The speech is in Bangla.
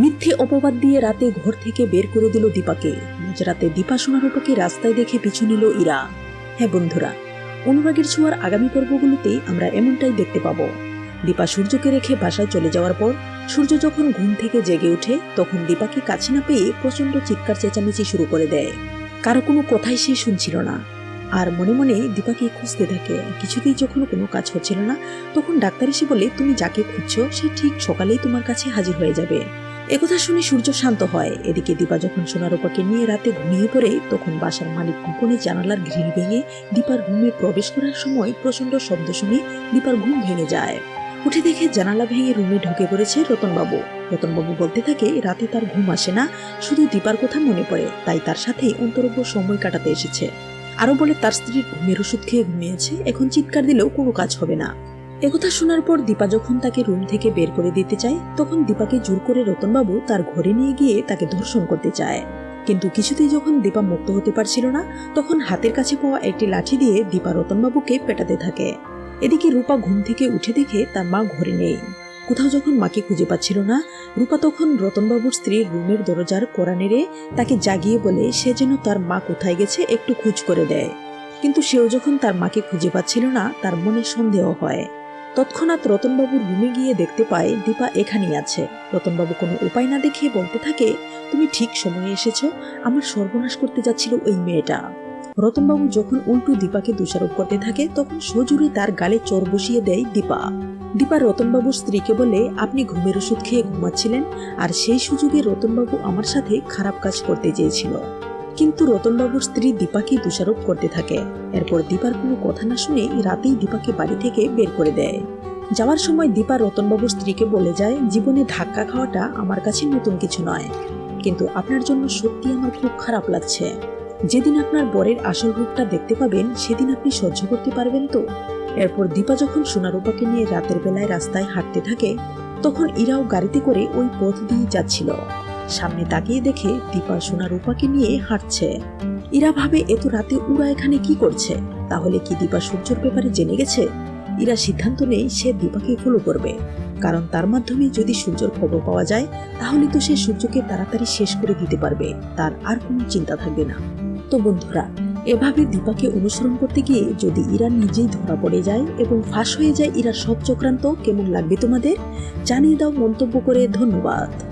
মিথ্যে অপবাদ দিয়ে রাতে ঘর থেকে বের করে দিল দীপাকে। রাতে দীপা সোনারূপাকে রাস্তায় দেখে পিছু নিল ইরা। হ্যাঁ বন্ধুরা, অনুরাগের ছোঁয়ার আগামী পর্বগুলোতে আমরা এমনটাই দেখতে পাবো। দীপা সূর্যকে রেখে বাসায় চলে যাওয়ার পর সূর্য যখন ঘুম থেকে জেগে ওঠে, তখন দীপাকে কাছে না পেয়ে প্রচণ্ড চিৎকার চেঁচামেচি শুরু করে দেয়। কারও কোনো কথাই সে শুনছিল না। আর মনে মনে দীপাকে খুঁজতে থাকে। কিছুতেই যখন কোনো কাজ হচ্ছিল না, তখন ডাক্তার এসে বলে, তুমি যাকে খুঁজছো, সে ঠিক সকালেই তোমার কাছে হাজির হয়ে যাবে। একথা শুনে সূর্য শান্ত হয়। এদিকে দীপা যখন সোনারূপাকে নিয়ে রাতে ঘুমিয়ে পড়ে, তখন বাসার মালিক গোপনে জানালার গ্রিল ভেঙে দীপার রুমে প্রবেশ করার সময় প্রচণ্ড শব্দ শুনে দীপার ঘুম ভেঙে যায়। উঠে দেখে জানালা ভেঙে রুমে ঢুকে পড়েছে রতনবাবু। রতনবাবু বলতে থাকে, রাতে তার ঘুম আসে না, শুধু দীপার কথা মনে পড়ে, তাই তার সাথে অন্তরঙ্গ সময় কাটাতে এসেছে। আরও বলে, তার স্ত্রীর ঘুমের ওষুধ খেয়ে ঘুমিয়েছে, এখন চিৎকার দিলেও কোনো কাজ হবে না। একথা শোনার পর দীপা যখন তাকে রুম থেকে বের করে দিতে চায়, তখন দীপাকে জোর করে রতনবাবু তার ঘরে নিয়ে গিয়ে তাকে ধর্ষণ করতে চায়। কিন্তু কিছুতেই যখন দীপা মুক্ত হতে পারছিল না, তখন হাতের কাছে পাওয়া একটি লাঠি দিয়ে দীপা রতনবাবুকে পেটাতে থাকে। এদিকে রূপা ঘুম থেকে উঠে দেখে তার মা ঘরে নেই। কোথাও যখন মাকে খুঁজে পাচ্ছিল না, রূপা তখন রতনবাবুর স্ত্রীর রুমের দরজার কোড়া নেড়ে তাকে জাগিয়ে বলে, সে যেন তার মা কোথায় গেছে একটু খোঁজ করে দেয়। কিন্তু সেও যখন তার মাকে খুঁজে পাচ্ছিল না, তার মনে সন্দেহ হয়। তৎক্ষণাৎ রতনবাবুর রুমে গিয়ে দেখতে পায় দীপা এখানেই আছে। রতনবাবু কোনো উপায় না দেখে বলতে থাকে, তুমি ঠিক সময়ে এসেছ, আমার সর্বনাশ করতে যাচ্ছিল ওই মেয়েটা। রতনবাবু যখন উল্টো দীপাকে দোষারোপ করতে থাকে, তখন সজুরে তার গালে চর বসিয়ে দেয় দীপা। দীপা রতনবাবুর স্ত্রীকে বলে, আপনি ঘুমের ওষুধ খেয়ে ঘুমাচ্ছিলেন, আর সেই সুযোগে রতনবাবু আমার সাথে খারাপ কাজ করতে চেয়েছিল। কিন্তু রতনবাবুর স্ত্রী দীপাকে দোষারোপ করতে থাকে। এরপর দীপার কোনো কথা না শুনে রাতেই দীপাকে বাড়ি থেকে বের করে দেয়। যাওয়ার সময় দীপা রতনবাবুর স্ত্রীকে বলে যায়, জীবনে ধাক্কা খাওয়াটা আমার কাছে নতুন কিছু নয়। কিন্তু আপনার জন্য সত্যি আমার খুব খারাপ লাগছে। যেদিন আপনার বরের আসল রূপটা দেখতে পাবেন, সেদিন আপনি সহ্য করতে পারবেন তো? এরপর দীপা যখন সোনারূপাকে নিয়ে রাতের বেলায় রাস্তায় হাঁটতে থাকে, তখন ইরাও গাড়িতে করে ওই পথ দিয়ে যাচ্ছিল। সামনে তাকিয়ে দেখে দীপা সোনারূপাকে নিয়ে হাঁটছে। ইরা ভাবে এত রাতে উরা এখানে কি করছে? তাহলে কি দীপা সূর্যর ব্যাপারে জেনে গেছে? ইরা সিদ্ধান্ত নেই সে দীপাকে ফলো করবে। কারণ তার মাধ্যমে যদি সূর্যর খবর পাওয়া যায়, তাহলে তো সে সূর্যকে তাড়াতাড়ি শেষ করে দিতে পারবে। তার আর কোনো চিন্তা থাকবে না। তো বন্ধুরা, এভাবে দীপাকে অনুসরণ করতে গিয়ে যদি ইরা নিজেই ধরা পড়ে যায় এবং ফাঁস হয়ে যায় ইরা সব চক্রান্ত, কেমন লাগবে তোমাদের? জানিয়ে দাও মন্তব্য করে, ধন্যবাদ।